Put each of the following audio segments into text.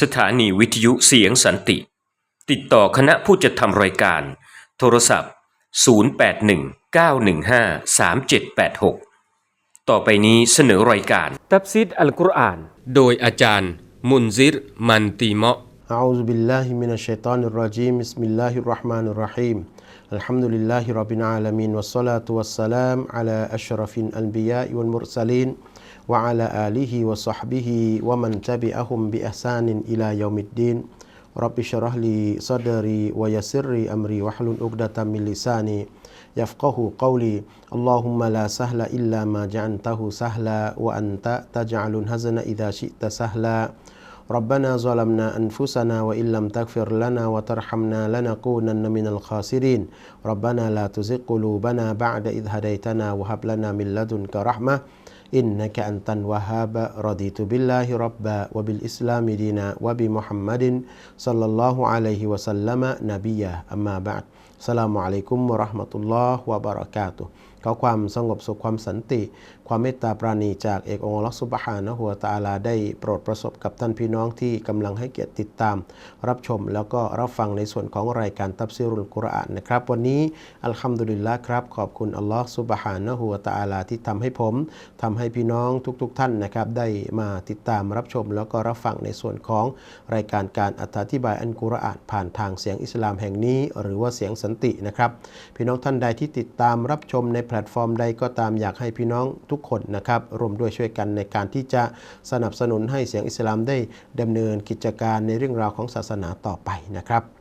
สถานีวิทยุเสียงสันติ ติดต่อคณะผู้จัดทำรายการ โทรศัพท์ 0819153786 ต่อไปนี้เสนอรายการ ตับซิดอัลกุรอาน โดยอาจารย์ มุนซิร มันตีเมาะ أعوذ بالله من الشيطان الرجيم بسم الله الرحمن الرحيم الحمد لله رب العالمين والصلاة والسلام على أشرف الأنبياء والمرسلين وعلى آله وصحبه ومن تبعهم بإحسان إلى يوم الدين. رب اشرح لي صدري ويسر أمري واحلل عقدة من لساني يفقه قولي. اللهم لا سهل إلا ما جعلته سهلا وأنت تجعل الهزن إذا شئت سهلا. ربنا ظلمنا أنفسنا وإن لم تغفر لنا وترحمنا لنكونن من الخاسرين. ربنا لا تزغ قلوبنا بعد إذ هديتنا وهب لنا من لدنك رحمة إنك أنت الوهاب رضيت بالله ربا وبالإسلام دينا وبمحمد صلى الله عليه وسلم نبيا أما بعد สลามุอะลัยกุมวะเราะห์มะตุลลอฮ์วะบะเราะกาตุฮ์ขอความสงบสุขความสันติ ความเมตตาปราณีจากเอกองค์อัลลอฮ์ซุบฮานะฮูวตะอาลาได้โปรดประสบกับท่านพี่น้องที่กำลังให้เกียรติติดตาม รับชมแล้วก็รับฟังในส่วนของรายการตับซีรุลกุรอานนะครับ วันนี้อัลฮัมดุลิลละครับ ขอบคุณอัลลอฮ์ซุบฮานะฮูวตะอาลาที่ทำให้ผมทำให้พี่น้องทุกๆท่านนะครับได้มาติดตามรับชม แล้วก็รับฟังในส่วนของรายการการอธิบายอันกุรอานผ่านทางเสียงอิสลามแห่งนี้ หรือว่าเสียงสันตินะครับพี่น้องท่านใดที่ติดตามรับชมในแพลตฟอร์มใดก็ตามอยากให้พี่น้องทุกกคนนะครับรวมด้วยช่วยกันในการที่จะสนับสนุนให้เสียงอิสลามได้ดำเนินกิจการในเรื่องราวของศาสนาต่อไปนะครับ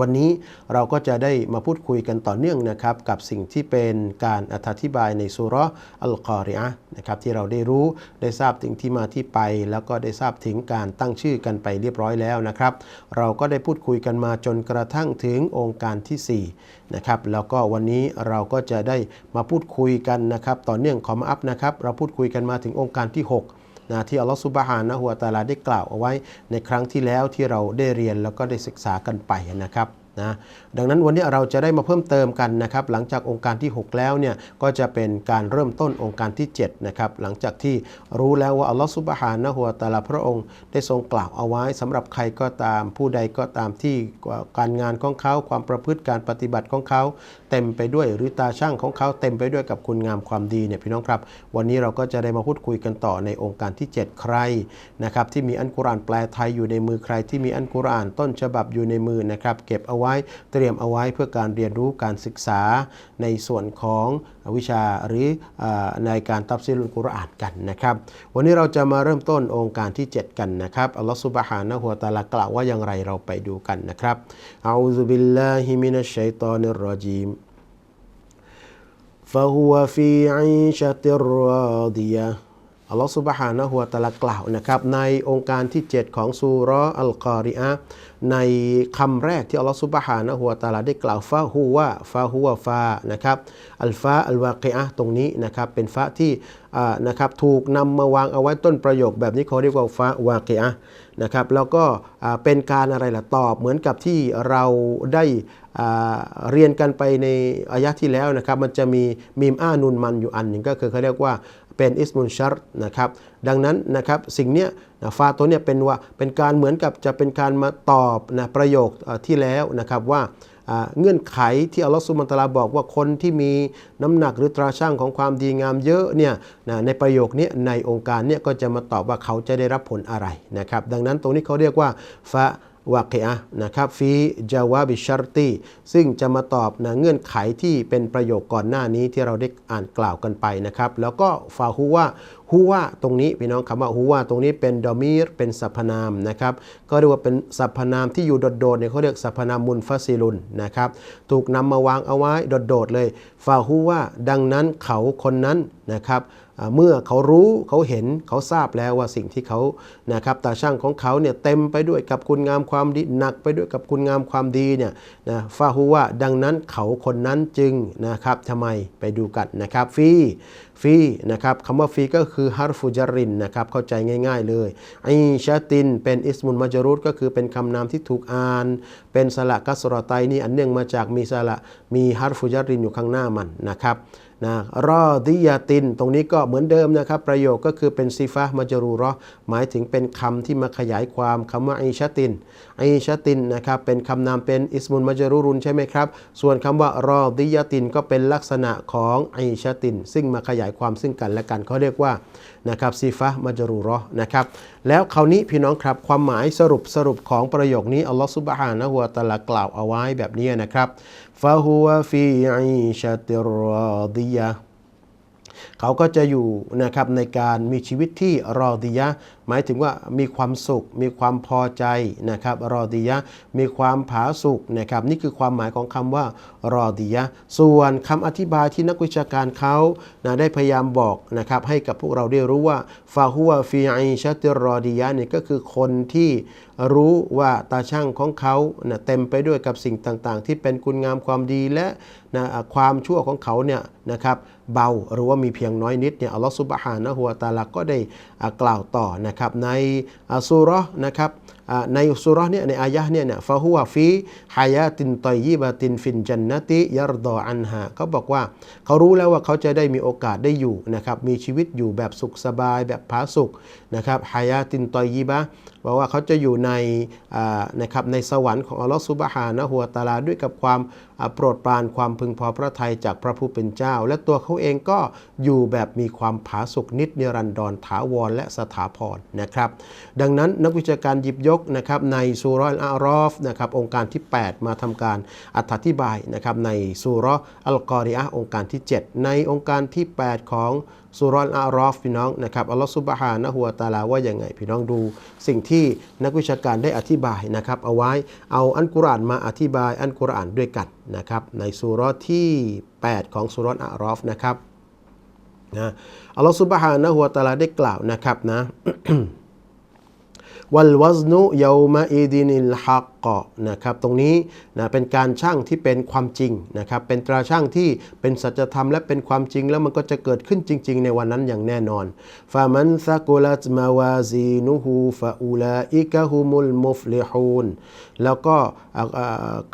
วันนี้เราก็จะได้มาพูดคุยกันต่อเนื่องนะครับ กับสิ่งที่เป็นการอธิบายในสุรอัลกอริอะห์นะครับที่เราได้รู้ได้ทราบถึงที่มาที่ไป แล้วก็ได้ทราบถึงการตั้งชื่อกันไปเรียบร้อยแล้วนะครับ เราก็ได้พูดคุยกันมาจนกระทั่งถึงองค์การที่4นะครับแล้วก็วันนี้เราก็จะได้มาพูดคุยกันนะครับ ต่อเนื่องขอมาอัพนะครับ เราพูดคุยกันมาถึงองค์การที่ 6 นะที่อัลลอฮฺสุบฮานะฮูวะตาลาได้กล่าวเอาไว้ในครั้งที่แล้วที่เราได้เรียนแล้วก็ได้ศึกษากันไปนะครับนะ ดังนั้นวันนี้เราจะได้มาเพิ่มเติมกันนะครับหลังจากองค์การที่ 6 แล้วเนี่ยก็จะเป็นการเริ่มต้นองค์การที่7นะครับหลังจากที่รู้แล้วว่าอัลลอฮฺซุบฮานะฮูวะตาลาพระองค์ได้ทรงกล่าวเอาไว้สำหรับใครก็ตาม ผู้ใดก็ตามที่การงานของเขาความประพฤติการปฏิบัติของเขา เต็มไปด้วยหรือตาช่างของเขาเต็มไปด้วยกับคุณงามความดีเนี่ยพี่น้องครับ วันนี้เราก็จะได้มาพูดคุยกันต่อในองค์การที่ 7 ใครนะครับที่มีอันกุรอานแปลไทยอยู่ในมือใครที่มีอันกุรอานต้นฉบับอยู่ในมือนะครับเก็บเอาไว้เตรยมเอาไว้เพื่อการเรียนรู้การศึกษาในส่วนของวิชาหรือในการตับซีรุลกุรอานกันนะครับ วันนี้เราจะมาเริ่มต้นองค์การที่ 7 กันนะครับอัลลอฮฺซุบฮานะฮูวะตะอาลากล่าวว่าอย่างไรเราไปดูกันนะครับอาอูซุบิลลาฮิมินัชชัยฏอนิรรจีม فهو في عيشة راضية อัลลอฮฺสุบฮานะฮุวะตะอาลากล่าวนะครับในองค์การที่ 7 ของซูราะห์อัลกอริอะในคำแรกที่อัลลอฮฺสุบฮานะฮุวะตะอาลาได้กล่าวฟาฮูวะฟาฮูวะฟานะครับอัลฟาอัลวาเกอะตรงนี้นะครับเป็นฟาที่นะครับถูกนำมาวางเอาไว้ต้นประโยคแบบนี้เขาเรียกว่าฟาวากิอะนะครับแล้วก็เป็นการอะไรล่ะตอบเหมือนกับที่เราได้เรียนกันไปในอายะที่แล้วนะครับมันจะมีมีมอานุนมันอยู่อันหนึ่งก็คือเขาเรียกว่า เป็นอิสมุนชัรนะครับดังนั้นนะครับสิ่งเนี้ยฟาตัวเนี้ยเป็นว่าเป็นการเหมือนกับจะเป็นการมาตอบนะประโยคที่แล้วนะครับว่าเงื่อนไขที่อัลลอฮฺสุบานตะลาบอกว่าคนที่มีน้ำหนักหรือตราช่างของความดีงามเยอะเนี่ยในประโยคนี้ในองค์การเนี่ยก็จะมาตอบว่าเขาจะได้รับผลอะไรนะครับดังนั้นตรงนี้เขาเรียกว่าฟะ วาเกะนะครับฟีจาวาบิชารตีซึ่งจะมาตอบนะเงื่อนไขที่เป็นประโยคก่อนหน้านี้ที่เราได้อ่านกล่าวกันไปนะครับ แล้วก็ฟาฮูว่า ฮูว่าตรงนี้พี่น้องคำว่าฮูว่าตรงนี้เป็นดอมีรเป็นสรรพนามนะครับก็เรียกว่าเป็นสรรพนามที่อยู่โดดๆเนี่ยเขาเรียกสรรพนามมุนฟาซิลุนนะครับถูกนำมาวางเอาไว้โดดๆเลยฟาฮูว่าดังนั้นเขาคนนั้นนะครับเมื่อเขารู้เขาเห็นเขาทราบแล้วว่าสิ่งที่เขานะครับตาช่างของเขาเนี่ยเต็มไปด้วยกับคุณงามความดีหนักไปด้วยกับคุณงามความดีเนี่ยนะฟาฮูว่าดังนั้นเขาคนนั้นจึงนะครับทำไมไปดูกันนะครับฟีฟีนะครับคำว่าฟีก็คือือฮาร์ฟูจารินนะครับเข้าใจง่าย ๆ เลยไอชาติน เป็นอิสมุนมาจารุตก็คือเป็นคำนามที่ถูกอ่าน เป็นสระกัสรอไตนี่อันเนื่องมาจากมีสระมีฮาร์ฟูจารินอยู่ข้างหน้ามันนะครับนะรอดิยาติน ตรงนี้ก็เหมือนเดิมนะครับ ประโยคก็คือเป็นซีฟะมัจรูราะห์หมายถึงเป็นคำที่มาขยายความคำว่าไอชะติน อชะตินนะครับเป็นคำนามเป็นอิสมุลมัจรูรุนใช่ไหมครับ ส่วนคำว่ารอดิยตินก็เป็นลักษณะของไอชะติน ซึ่งมาขยายความซึ่งกันและกันเขาเรียกว่านะครับซีฟะมัจรูเราะห์นะครับแล้วคราวนี้พี่น้องครับความหมายสรุปสรุปของประโยคนี้อัลลอฮฺซุบฮานะฮูวะตะลากล่าวเอาไว้แบบนี้นะครับฟาฮูวะฟีอิชะติรอดิยะ เขาก็จะอยู่นะครับในการมีชีวิตที่รอดียะหมายถึงว่ามีความสุข มีความพอใจนะครับรอดียะมีความผาสุกนะครับนี่คือความหมายของคำว่ารอดียะส่วนคำอธิบายที่นักวิชาการเขานะได้พยายามบอกนะครับให้กับพวกเราได้รู้ว่าฟาฮัวฟีไอชะติรอดียะห์นี่ก็คือคนที่ รู้ว่าตาช่างของเขานะเต็มไปด้วยกับสิ่งต่างๆ ที่เป็นคุณงามความดีและนะความชั่วของเขาเนี่ยนะครับเบาหรือว่ามีเพียงน้อยนิดเนี่ยอัลลอฮฺซุบฮานะฮูวะตาลาก็ได้กล่าวต่อนะครับในอ่าซูเรนะครับในซูเรเนี่ยในอายะเนี่ยเนี่ยฟาฮัวฟีฮายาตินตอยยิบะตินฟินจันนติยัรดออันฮาเขาบอกว่าเขารู้แล้วว่าเขาจะได้มีโอกาสได้อยู่นะครับมีชีวิตอยู่แบบสุขสบายแบบผาสุกนะครับฮายาตินตอยยิบะ บอกว่าเขาจะอยู่ในนะครับในสวรรค์ของอัลลอฮฺซุบฮานะฮัวตาลาด้วยกับความ โปรดปรานความพึงพอพระทัยจากพระผู้เป็นเจ้า และตัวเขาเองก็อยู่แบบมีความผาสุกนิดนิรันดรถาวรและสถาพรนะครับ ดังนั้นนักวิชาการหยิบยกนะครับในซูรอัลอารอฟนะครับองค์การที่ 8 มาทำการอธิบายนะครับในซูราะห์อัลกอริอะองค์การที่ 7 ในองค์การที่ 8 ของซูรอัลอารอฟพี่น้องนะครับอัลลอฮฺซุบฮานะฮูวตาลาว่าอย่างไง พี่น้องดู สิ่งที่นักวิชาการได้อธิบายนะครับเอาไว้เอาอันกุรอานมาอธิบายอันกุรอานด้วยกันนะครับในสุรที่ 8 ของสุราะห์อัลอารอฟนะครับนะอัลลอฮฺซุบฮานะฮูวะตะอาลาได้กล่าวนะครับนะ วัลวัซนุเยามาอีดินิลฮักกะนะครับตรงนี้นะเป็นการช่างที่เป็นความจริงนะครับเป็นตราช่างที่เป็นสัจธรรมและเป็นความจริงแล้วมันก็จะเกิดขึ้นจริง ๆ ในวันนั้นอย่างแน่นอนฟามันซากุลัตมาวาซีนุฮูฟาอูลาอิกะฮุมุลมุฟลิฮูนแล้วก็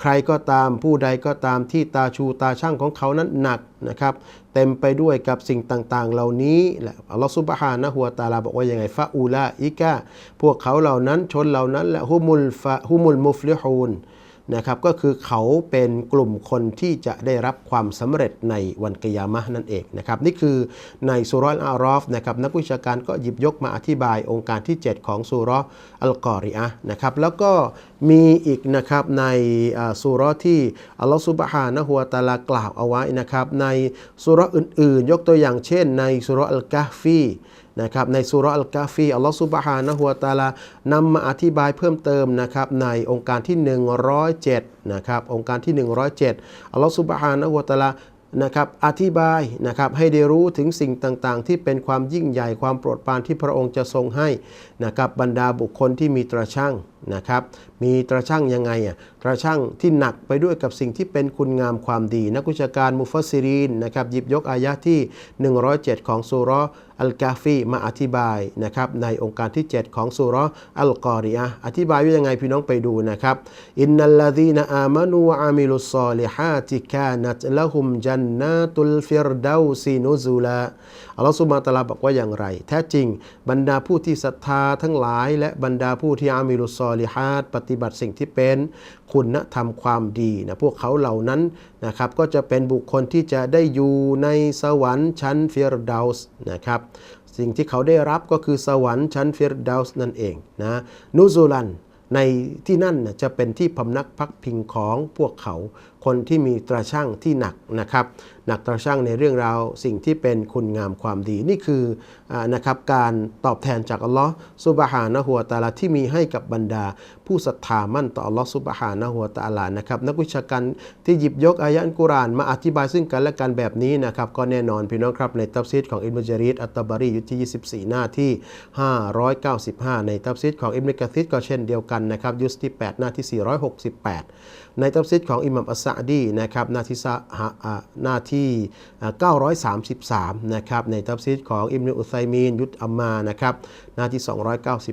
ใครก็ตามผู้ใดก็ตามที่ตาชูตาช่างของเขานั้นหนักนะครับ เต็มไปด้วยกับสิ่งต่างๆ เหล่านี้แหละอัลลอฮฺซุบฮานะฮัวะตาลาบอกว่ายังไงฟาอูลาอิกะพวกเขาเหล่านั้นชนเหล่านั้นและฮุมุลฟะฮุมุลมุฟลิฮูน นะครับก็คือเขาเป็นกลุ่มคนที่จะได้รับความสำเร็จในวันกิยามะนั่นเองนะครับนี่คือในสุราะห์อัลอารอฟนะครับนักวิชาการก็หยิบยกมาอธิบายองค์การที่ 7 ของสุราะห์อัลกอริอะนะครับแล้วก็มีอีกนะครับในสุราะห์ที่อัลลอฮฺซุบฮานะฮูวตะอาลากล่าวเอาไว้นะครับในสุราะห์อื่นๆ ยกตัวอย่างเช่น ในสุราะห์อัลกะฮฟี นะครับในสุราอัลกาฟีอัลลอฮฺสุบฮานะฮุวาตาลานำมาอธิบายเพิ่มเติมนะครับในองค์การที่ 107นะครับองค์การที่ 107อัลลอฮฺสุบฮานะฮุวาตาลานะครับอธิบายนะครับให้ได้รู้ถึงสิ่งต่างๆ ที่เป็นความยิ่งใหญ่ความโปรดปรานที่พระองค์จะทรงให้ นะครับบรรดาบุคคลที่มีตราช่างนะครับมีตราช่างยังไงอะตราช่างที่หนักไปด้วยกับสิ่งที่เป็นคุณงามความดี นักวิชาการมุฟัสซิรีนนะครับหยิบยกอายะที่ 107 ของสุรอัลกาฟีมาอธิบายนะครับในองค์การที่ 7 ของสุรอัลกอริอะอธิบายว่ายังไงพี่น้องไปดูนะครับอินนัลลดีนอามานูอามิลุสซอลิฮาติกานัตละหุมจันนาตุลฟิรดาวซินุซูลาอัลลอฮฺสุบานะตะอาลาบอกว่าอย่างไร แท้จริงบรรดาผู้ที่ศรัทธาทั้งหลาย และบรรดาผู้ที่อามิลุซอลิฮาตปฏิบัติสิ่งที่เป็นคุณธรรมความดีนะพวกเขาเหล่านั้นนะครับก็จะเป็นบุคคลที่จะได้อยู่ในสวรรค์ชั้นฟิรดาส์นะครับสิ่งที่เขาได้รับก็คือสวรรค์ชั้นฟิรดาส์นั่นเองนะนูซูลันในที่นั่นจะเป็นที่พำนักพักพิงของพวกเขาคนที่มีตราช่างที่หนักนะครับ หนักตราช่างในเรื่องราวสิ่งที่เป็นคุณงามความดีนี่คืออนะครับการตอบแทนจากอัลลอฮ์ซุบฮานะฮูวะตาลาที่มีให้กับบรรดา ผู้ศรัทธามั่นต่ออัลลอฮ์ซุบฮานะฮูวะตาลานะครับนักวิชาการที่หยิบยกอายะอัลกุรอานมาอธิบายซึ่งกันและกันแบบนี้นะครับก็แน่นอนพี่น้องครับในตัฟซีดของอิบนุจารีดอัตตบารีอยู่ที่ 24 หน้าที่ 595 ในตัฟซีดของอิบนุกะซีดก็เช่นเดียวกันนะครับยุสที่ 8 หน้าที่ 468 ในตัฟซิดของอิหมัมอัสซาดีนะครับหน้าที่สะฮะอ่าหน้าที่ 933 นะครับในตัฟซิดของอิมนุอุไซมีนยุตอัมมานะครับหน้าที่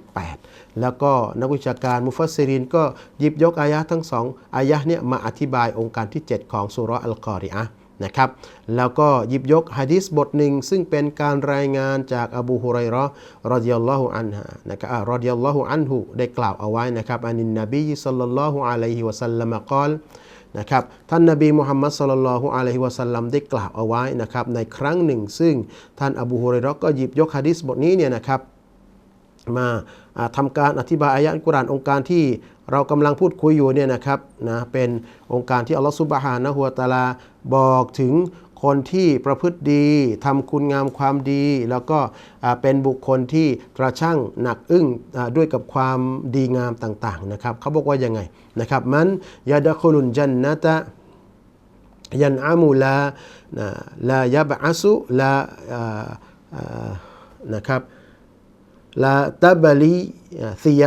298 แล้วก็นักวิชาการมุฟัสซิรินก็หยิบยกอายะทั้งสองอายะเนี่ยมาอธิบายองค์การที่ 7 ของสุรอัลกอริอะห์ นะครับ แล้วก็หยิบยกฮะดิษบทหนึ่ง ซึ่งเป็นการรายงานจากอบูฮุไรราะห์รอดิยัลลอฮุอันฮะนะครับอ่ารอดิยัลลอฮุอันฮุได้กล่าวเอาไว้นะครับอานินนบีสัลลัลลอฮุอะลัยฮิวะสัลลัมกล่าวนะครับท่านนบีมุฮัมมัดสลลัลลอฮุอะลัยฮิวะสัลลัมได้กล่าวเอาไว้นะครับในครั้งหนึ่ง ซึ่งท่านอบูฮุไรราะห์ก็หยิบยกฮะดิษบทนี้เนี่ยนะครับมาอ่าทำการอธิบายอายะอัลกุรานองค์การที่ เรากำลังพูดคุยอยู่เนี่ยนะครับนะเป็นองค์การที่อัลลอฮฺซุบฮานะฮุวตาลาบอกถึงคนที่ประพฤติดีทำคุณงามความดี แล้วก็เป็นบุคคลที่ตราช่างหนักอึ้งด้วยกับความดีงามต่าง ๆนะครับเขาบอกว่ายังไงนะครับมันยาดะคุลุนจันนะตะยันอามูลานะลายับะอัสุลานะครับ ลาตับลีซิย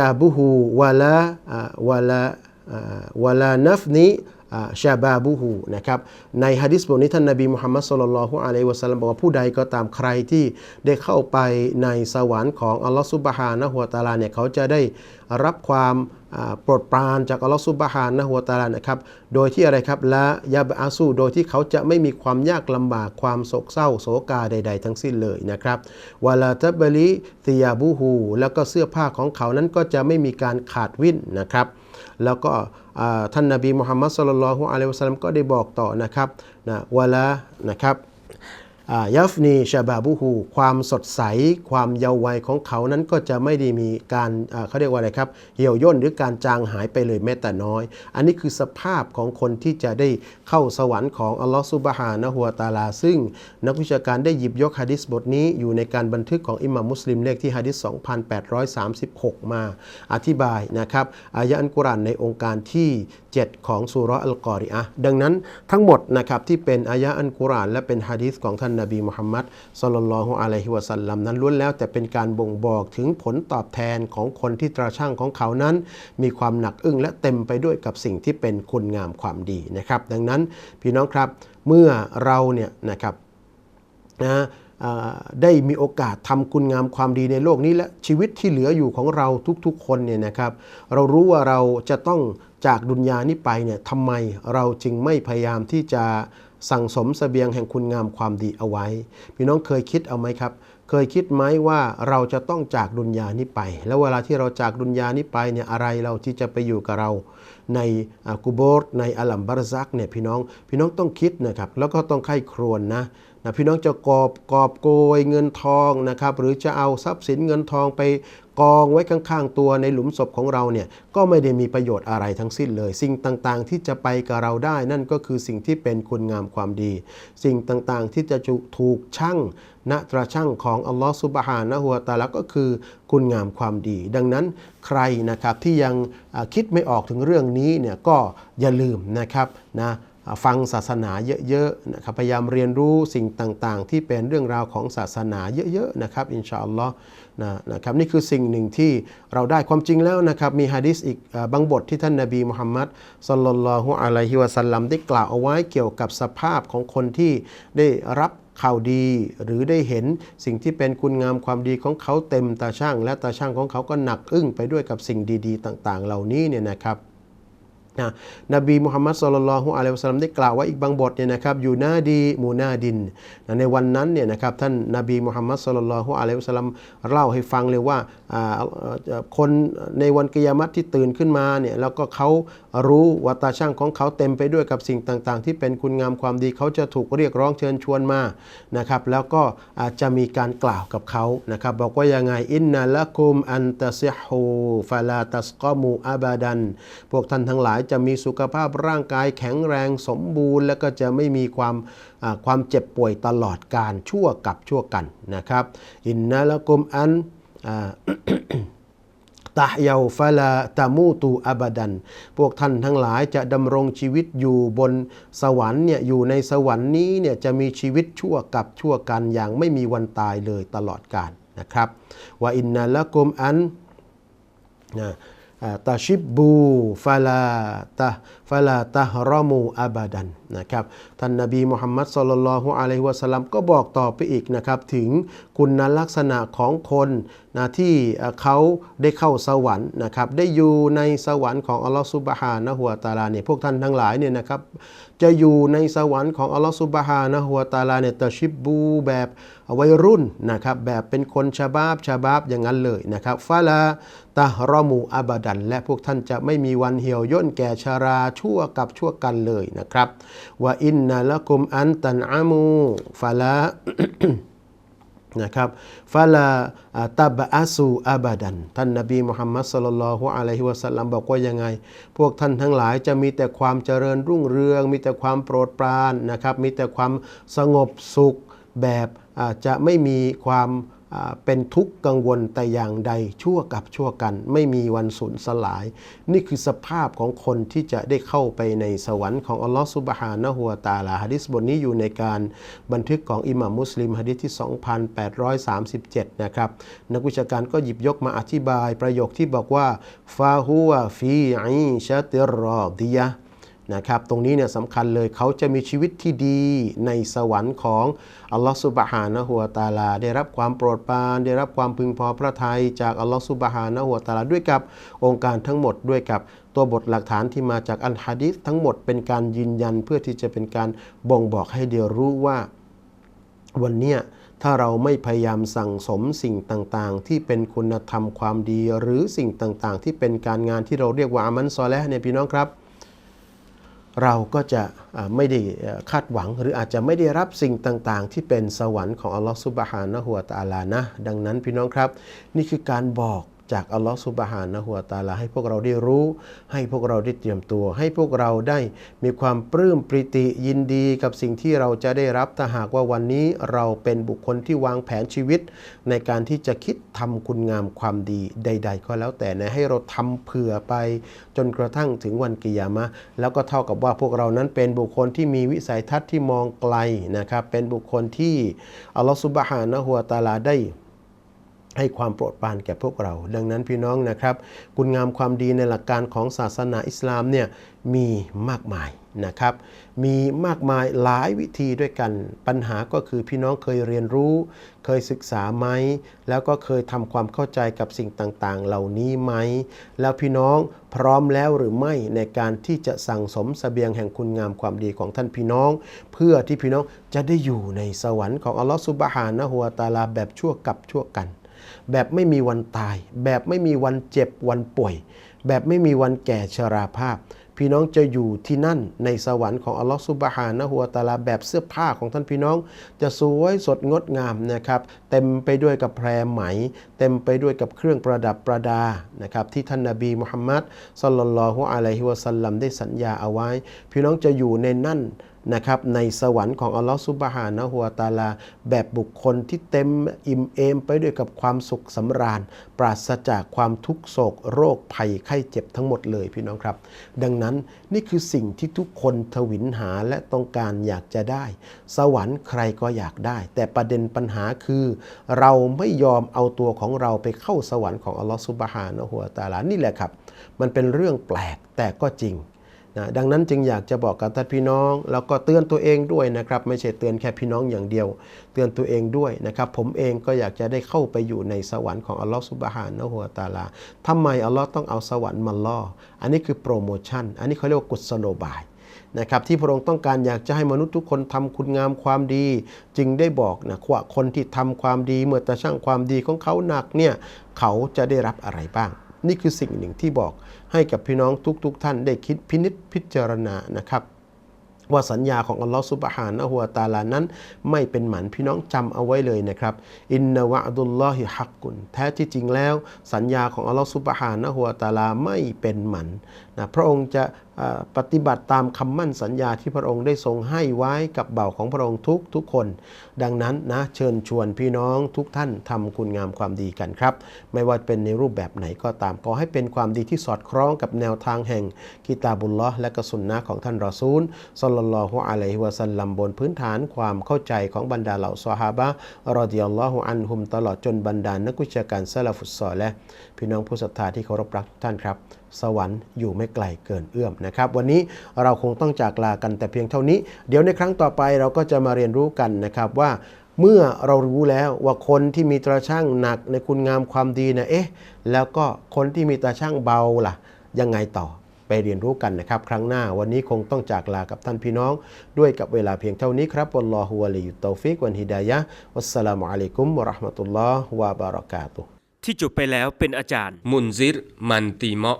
ชาบาบุฮูนะครับในฮะดิษบทนี้ท่านนบีมุฮัมมัดสุลลัลฮุอะลัยวะสัลลัมบอกว่าผู้ใดก็ตามใครที่ได้เข้าไปในสวรรค์ของอัลลอฮฺซุบฮานะฮุวะตะอาลาเนี่ยเขาจะได้รับความโปรดปรานจากอัลลอฮฺซุบฮานะฮุวะตะอาลานะครับโดยที่อะไรครับละยาบอาสูโดยที่เขาจะไม่มีความยากลำบากความโศกเศร้าโศกาใด ๆ ทั้งสิ้นเลยนะครับวาลาตับบลิซิยาบูฮูแล้วก็เสื้อผ้าของเขานั้นก็จะไม่มีการขาดวิ่นนะครับ แล้วก็ท่านนาบีมุฮัมมัดสุลลัลลอฮุอะลัยวะสัลลัมก็ได้บอกต่อนะครับนะวะลานะครับ ยัฟนีชาบาบูฮูความสดใส ความเยาว์วัยของเขานั้นก็จะไม่ได้มีการเขาเรียกว่าอะไรครับ เหี่ยวย่นหรือการจางหายไปเลยแม้แต่น้อย อันนี้คือสภาพของคนที่จะได้เข้าสวรรค์ของอัลลอฮฺซุบฮานะฮุวาตาลา ซึ่งนักวิชาการได้หยิบยกฮะดิษบทนี้อยู่ในการบันทึกของอิหม่ามมุสลิมเลขที่ฮะดิษ2836 มาอธิบายนะครับอายะอันกุรอานในองค์การที่7 ของสุรอัลกอริอะดังนั้นทั้งหมดนะครับที่เป็นอายะอันกุรอาน และเป็นฮะดีษของท่านนบีมุฮัมมัดสลลัลอฮุอะลัยฮิวะสัลลัมนั้นล้วนแล้วแต่เป็นการบ่งบอกถึงผลตอบแทนของคนที่ตราช่างของเขานั้น มีความหนักอึ้งและเต็มไปด้วยกับสิ่งที่เป็นคุณงามความดีนะครับ ดังนั้นพี่น้องครับเมื่อเราเนี่ยนะครับนะได้มีโอกาสทำคุณงามความดีในโลกนี้และชีวิตที่เหลืออยู่ของเราทุกๆคนเนี่ยนะครับ เรารู้ว่าเราจะต้อง จากดุนยานี้ไปเนี่ยทำไมเราจึงไม่พยายามที่จะสั่งสมเสบียงแห่งคุณงามความดีเอาไว้ พี่น้องเคยคิดเอาไหมครับ เคยคิดไหมว่าเราจะต้องจากดุนยานี้ไป แล้วเวลาที่เราจากดุนยานี้ไปเนี่ยอะไรเราที่จะไปอยู่กับเราในกุโบร์ในอัลลัมบารซักเนี่ยพี่น้องพี่น้องต้องคิดนะครับแล้วก็ต้องไข้ครวญนะนะพี่น้องจะกอบกอบโกยเงินทองนะครับหรือจะเอาทรัพย์สินเงินทองไป กองไว้ข้างๆ ตัวในหลุมศพของเราเนี่ยก็ไม่ได้มีประโยชน์อะไรทั้งสิ้นเลย สิ่งต่างๆ ที่จะไปกับเราได้นั่นก็คือสิ่งที่เป็นคุณงามความดี สิ่งต่างๆ ที่จะถูกชั่งณตราช่างของอัลลอฮฺซุบฮานะฮุวาตาลาก็คือคุณงามความดี ดังนั้นใครนะครับที่ยังคิดไม่ออกถึงเรื่องนี้เนี่ยก็อย่าลืมนะครับนะฟังศาสนาเยอะๆนะครับพยายามเรียนรู้สิ่งต่างๆ ที่เป็นเรื่องราวของศาสนาเยอะๆนะครับอินชาอัลลอฮ์ นะนะครับนี่คือสิ่งหนึ่งที่เราได้ความจริงแล้วนะครับมีฮะดิษอีกบางบทที่ท่านนบีมุฮัมมัดสลลัลลอฮุอะลัยฮิวะสัลลัมได้กล่าวเอาไว้เกี่ยวกับสภาพของคนที่ได้รับข่าวดีหรือได้เห็นสิ่งที่เป็นคุณงามความดีของเขาเต็มตาช่าง และตาช่างของเขาก็หนักอึ้งไปด้วยกับสิ่งดี ๆ ต่าง ๆ เหล่านี้เนี่ยนะครับ นะนบีมุฮัมมัดสุลลัลฮุอะลัยฮิวะสัลลัมได้กล่าวไว้อีกบางบทเนี่ยนะครับอยู่หน้าดีมูนาดินนะในวันนั้นเนี่ยนะครับท่านนบีมุฮัมมัดสุลลัลฮุอะลัยฮิวะสัลลัมเล่าให้ฟังเลยว่าคนในวันกิยามัตที่ตื่นขึ้นมาเนี่ยแล้วก็เขารู้ว่าตาช่างของเขาเต็มไปด้วยกับสิ่งต่างๆ ที่เป็นคุณงามความดีเขาจะถูกเรียกร้องเชิญชวนมานะครับแล้วก็อาจจะมีการกล่าวกับเขานะครับบอกว่ายังไงอินนัละกุมอันตะซิฮูฟาลาตัสกอมูอาบาดัน พวกท่านทั้งหลายจะมีสุขภาพร่างกายแข็งแรงสมบูรณ์ และก็จะไม่มีความความเจ็บป่วยตลอดการชั่วกับชั่วกันนะครับอินนัละกุมอันอ่าตะเยาฟาลาตามูตูอาบดัน พวกท่านทั้งหลายจะดำรงชีวิตอยู่บนสวรรค์เนี่ยอยู่ในสวรรค์นี้เนี่ยจะมีชีวิตชั่วกับชั่วกันอย่างไม่มีวันตายเลยตลอดกาลนะครับว่าอินนัละกุมอันนะ อ่าตาชิบบู ฟาลาตาฮรอมูอาบาดันนะครับท่านนบีมุฮัมมัดสลลัลฮุอะลัยฮิวะสัลลัมก็บอกต่อไปอีกนะครับถึงคุณลักษณะของคนนะที่เขาได้เข้าสวรรค์นะครับได้อยู่ในสวรรค์ของอัลลอฮฺซุบฮานะฮุวาตาลาเนี่ยพวกท่านทั้งหลายเนี่ยนะครับจะอยู่ในสวรรค์ของอัลลอฮฺซุบฮานะฮุวาตาลาเนี่ยตะชิบบูแบบวัยรุ่นนะครับแบบเป็นคนชาบาบชาบาบอย่างนั้นเลยนะครับฟาลาตะรอมูอับาดัน และพวกท่านจะไม่มีวันเหี่ยวย่นแก่ชาราชั่วกับชั่วกันเลยนะครับว่าอินนาละกุมอันตันอามูฟาลานะครับฟาลาตับอาสูอาบาดัน ท่านนบีมุฮัมมัดสลลัลฮุอะลัยฮิวะสัลลัมบอกว่ายังไง พวกท่านทั้งหลายจะมีแต่ความเจริญรุ่งเรือง มีแต่ความโปรดปรานนะครับ มีแต่ความสงบสุขแบบ จะไม่มีความเป็นทุกข์กังวลแต่อย่างใดชั่วกับชั่วกัน ไม่มีวันสูญสลาย นี่คือสภาพของคนที่จะได้เข้าไปในสวรรค์ของอัลลอฮฺซุบฮานะฮูวะตาลาฮะดิษบทนี้อยู่ในการบันทึกของอิหม่ามมุสลิมฮะดิษที่ 2837 นะครับ นักวิชาการก็หยิบยกมาอธิบายประโยคที่บอกว่าฟาฮูวฟีอีชะติรอดียะ นะครับตรงนี้เนี่ยสำคัญเลยเขาจะมีชีวิตที่ดีในสวรรค์ของอัลลอฮฺสุบฮานะฮุวตาลา ได้รับความโปรดปราน ได้รับความพึงพอพระทัยจากอัลลอฮฺสุบฮานะฮุวตาลาด้วยกับองค์การทั้งหมดด้วยกับตัวบทหลักฐานที่มาจากอัลฮะดีษทั้งหมดเป็นการยืนยันเพื่อที่จะเป็นการบ่งบอกให้เดียวรู้ว่าวันเนี้ยถ้าเราไม่พยายามสั่งสมสิ่งต่างๆ ที่เป็นคุณธรรมความดี หรือสิ่งต่างๆ ที่เป็นการงานที่เราเรียกว่าอามันซอและเนี่ยพี่น้องครับ เราก็จะไม่ได้คาดหวัง หรืออาจจะไม่ได้รับสิ่งต่างๆ ที่เป็นสวรรค์ของอัลลอฮฺซุบฮานะฮุวาตาลานะ ดังนั้นพี่น้องครับ นี่คือการบอก จากอัลลอฮฺซุบฮานะฮุวาตาลาให้พวกเราได้รู้ ให้พวกเราได้เตรียมตัว ให้พวกเราได้มีความปลื้มปริติยินดีกับสิ่งที่เราจะได้รับถ้าหากว่าวันนี้เราเป็นบุคคลที่วางแผนชีวิต ในการที่จะคิดทำคุณงามความดีใด ๆ ก็แล้วแต่นะให้เราทำเผื่อไป จนกระทั่งถึงวันกิยามะแล้วก็เท่ากับว่าพวกเรานั้นเป็นบุคคลที่มีวิสัยทัศน์ที่มองไกลนะครับเป็นบุคคลที่อัลลอฮฺซุบฮานะฮุวาตาลาได้ ให้ความโปรดปรานแก่พวกเรา ดังนั้นพี่น้องนะครับ คุณงามความดีในหลักการของศาสนาอิสลามเนี่ยมีมากมายนะครับ มีมากมายหลายวิธีด้วยกัน ปัญหาก็คือพี่น้องเคยเรียนรู้ เคยศึกษาไหม แล้วก็เคยทำความเข้าใจกับสิ่งต่างๆ เหล่านี้ไหม แล้วพี่น้องพร้อมแล้วหรือไม่ในการที่จะสั่งสมเสบียงแห่งคุณงามความดีของท่านพี่น้อง เพื่อที่พี่น้องจะได้อยู่ในสวรรค์ของอัลลอฮฺซุบฮานะฮูวตาลาแบบชั่วกับชั่วกัน แบบไม่มีวันตาย แบบไม่มีวันเจ็บวันป่วย แบบไม่มีวันแก่ชราภาพ พี่น้องจะอยู่ที่นั่นในสวรรค์ของอัลลอฮฺซุบฮานะฮูวตาลาแบบเสื้อผ้าของท่านพี่น้อง จะสวยสดงดงามนะครับเต็มไปด้วยกับแพรไหม เต็มไปด้วยกับเครื่องประดับประดานะครับที่ท่านนบีมุฮัมมัดสลลัลลอฮุอะลัยฮิวะสัลลัมได้สัญญาเอาไว้ พี่น้องจะอยู่ในนั่น นะครับในสวรรค์ของอัลลอฮฺซุบฮานะฮุวาตาลา แบบบุคคลที่เต็มอิ่มเอมไปด้วยกับความสุขสำราญ ปราศจากความทุกโศกโรคภัยไข้เจ็บทั้งหมดเลยพี่น้องครับ ดังนั้นนี่คือสิ่งที่ทุกคนทวินหาและต้องการอยากจะได้ สวรรค์ใครก็อยากได้ แต่ประเด็นปัญหาคือ เราไม่ยอมเอาตัวของเราไปเข้าสวรรค์ของอัลลอฮฺซุบฮานะฮุวาตาลานี่แหละครับ มันเป็นเรื่องแปลกแต่ก็จริง นะดังนั้นจึงอยากจะบอกกับท่านพี่น้อง แล้วก็เตือนตัวเองด้วยนะครับ ไม่ใช่เตือนแค่พี่น้องอย่างเดียว เตือนตัวเองด้วยนะครับ ผมเองก็อยากจะได้เข้าไปอยู่ในสวรรค์ของอัลลอฮฺสุบฮานะฮูวะตาลาทำไมอัลลอฮ์ต้องเอาสวรรค์มาล่อ อันนี้คือโปรโมชั่น อันนี้เขาเรียกว่ากุศโลบายนะครับที่พระองค์ต้องการอยากจะให้มนุษย์ทุกคนทำคุณงามความดี จึงได้บอกนะว่าคนที่ทำความดีเมื่อแต่ช่างความดีของเขาหนักเนี่ยเขาจะได้รับอะไรบ้าง นี่คือสิ่งหนึ่งที่บอกให้กับพี่น้องทุกๆทท่านได้คิดพินิษพิจารณานะครับ ว่าสัญญาของอัลลอฮฺสุบฮานะฮุวาตาลานั้น ไม่เป็นหมันพี่น้องจำเอาไว้เลยนะครับอินนาวะดุลลอฮิฮักกุนแท้ที่จริงแล้ว สัญญาของอัลลอฮฺสุบฮานะฮุวาตาลาไม่เป็นหมันนะพระองค์จะ ปฏิบัติตามคำมั่นสัญญาที่พระองค์ได้ทรงให้ไว้กับเบ่าของพระองค์ทุกทุกคน ดังนั้นนะเชิญชวนพี่น้องทุกท่านทำคุณงามความดีกันครับ ไม่ว่าเป็นในรูปแบบไหนก็ตามขอให้เป็นความดีที่สอดคล้องกับแนวทางแห่งกิตาบุลลอและกสุนนะของท่านรอซูลสัลลัลลอฮุอะลัยฮิวะสัลลัมบนพื้นฐานความเข้าใจของบรรดาเหล่าซอฮาบะรอดิยัลลอฮุอันฮุมตลอดจนบรรดานักวิชาการซะลาฟุตซอลและพี่น้องผู้ศรัทธาที่เคารพรักทุกท่านครับ สวรรค์อยู่ไม่ไกลเกินเอื้อมนะครับ วันนี้เราคงต้องจากลากันแต่เพียงเท่านี้ เดี๋ยวในครั้งต่อไปเราก็จะมาเรียนรู้กันนะครับว่าเมื่อเรารู้แล้วว่าคนที่มีตราช่างหนักในคุณงามความดีนะเอ๊ะแล้วก็คนที่มีตราช่างเบาล่ะ ยังไงต่อไปเรียนรู้กันนะครับ ครั้งหน้าวันนี้คงต้องจากลากับท่านพี่น้อง ด้วยกับเวลาเพียงเท่านี้ครับวัลลอฮุวะลียุตตอฟิกวันฮิดายะวัสสลามุอะลัยกุมวะราะห์มะตุลลอฮ์วะบารอกาตุที่จบไปแล้วเป็นอาจารย์ มุนซิร มันตีเมาะ